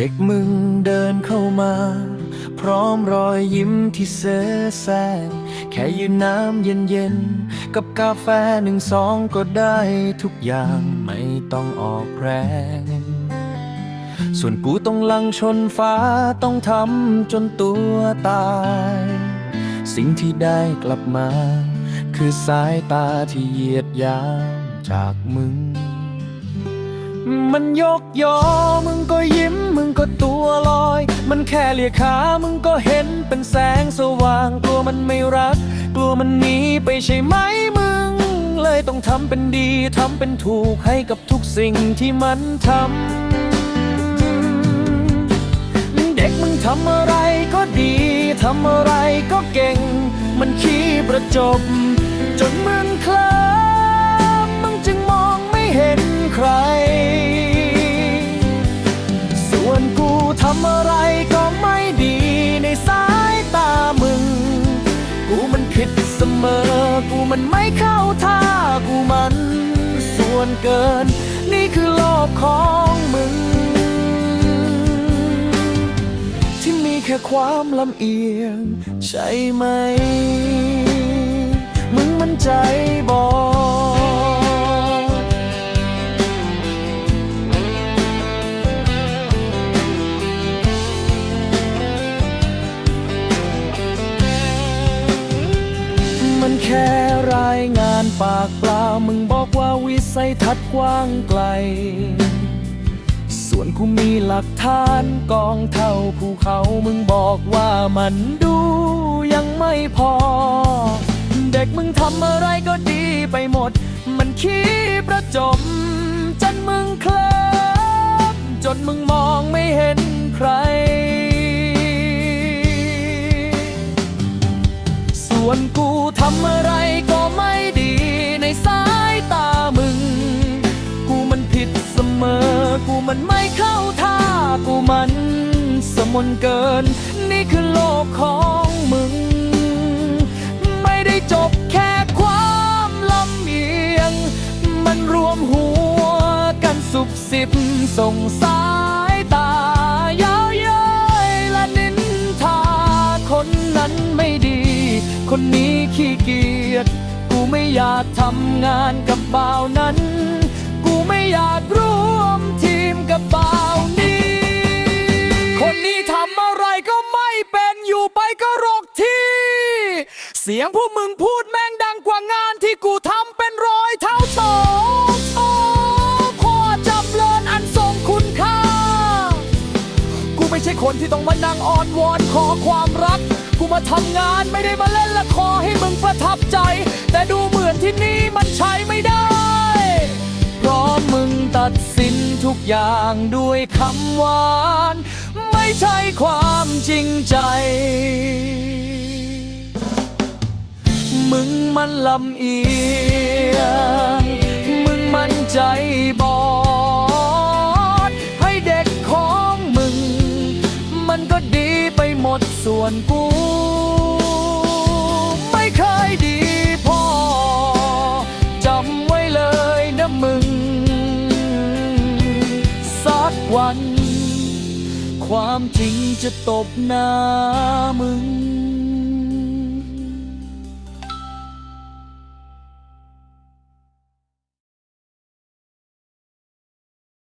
ด็กมึงเดินเข้ามา พร้อมรอยยิ้มที่เซ่อแซงแค่ยืนน้ำเย็นๆ กับกาแฟหนึ่งสองก็ได้ทุกอย่างไม่ต้องออกแรง ส่วนกูต้องลังชนฟ้าต้องทำจนตัวตาย สิ่งที่ได้กลับมา คือสายตาที่เหยียดยามจากมึง มันยกยอ มึงก็ยิ้ม มึงก็ตัวลอย มันแค่เลียขา มึงก็เห็นเป็นแสงสว่าง กลัวมันไม่รัก กลัวมันหนีไปใช่ไหมมึง เลยต้องทำเป็นดี ทำเป็นถูกให้กับทุกสิ่งที่มันทำ เด็กมึงทำอะไรก็ดี ทำอะไรก็เก่ง มันขี้ประจบ จนมึงเคลิ้มมึงจึงมองไม่เห็นใคร สมอ กูมันไม่เข้าท่ากูมัน ส่วนเกิน นี่คือโลกของมึง ที่มีแค่ความลำเอียง ใช่ไหม ค่รายงานปากเปล่ามึงบอกว่าวิสัยทัศน์กว้างไกล ส่วนกูมีหลักฐานกองเท่าภูเขามึงบอกว่ามันดูยังไม่พอ เด็กมึงทำอะไรก็ดีไปหมด มันขี้ประจมจนมึงเคลิ้มจนมึงมองไม่เห็นใครส่วนกูำอะไรก็ไม่ดีในสายตามึง กูมันผิดเสมอ กูมันไม่เข้าท่า กูมันสมนเกิน นี่คือโลกของมึง ไม่ได้จบแค่ความลำเอียง มันรวมหัวกันสุบสิบส่งสายตายาวเย้ยและนินทาคนนั้นไม่ดี คนนี้ขี้ เกียจกูไม่อยากทำงานกับบ่าวนั้น กูไม่อยากร่วมทีมกับบ่าวนี้ คนนี้ทำอะไรก็ไม่เป็นอยู่ไปก็รกที่ เสียงพวกมึงพูดแม่งดังกว่างานที่กูทำเป็นร้อยเท่าโตโอ้ขอจำเริญอันทรงคุณค่า กูไม่ใช่คนที่ต้องมานั่งอ้อนวอนขอความรัก มาทำงานไม่ได้มาเล่นละครให้มึงประทับใจ แต่ดูเหมือนที่นี่มันใช้ไม่ได้ เพราะมึงตัดสินทุกอย่างด้วยคำหวาน ไม่ใช่ความจริงใจ มึงมันลำเอียง มึงมันใจบอ วนกู ไม่เคยดีพอ จำไว้เลยนะมึง สักวัน ความจริงจะตบหน้ามึง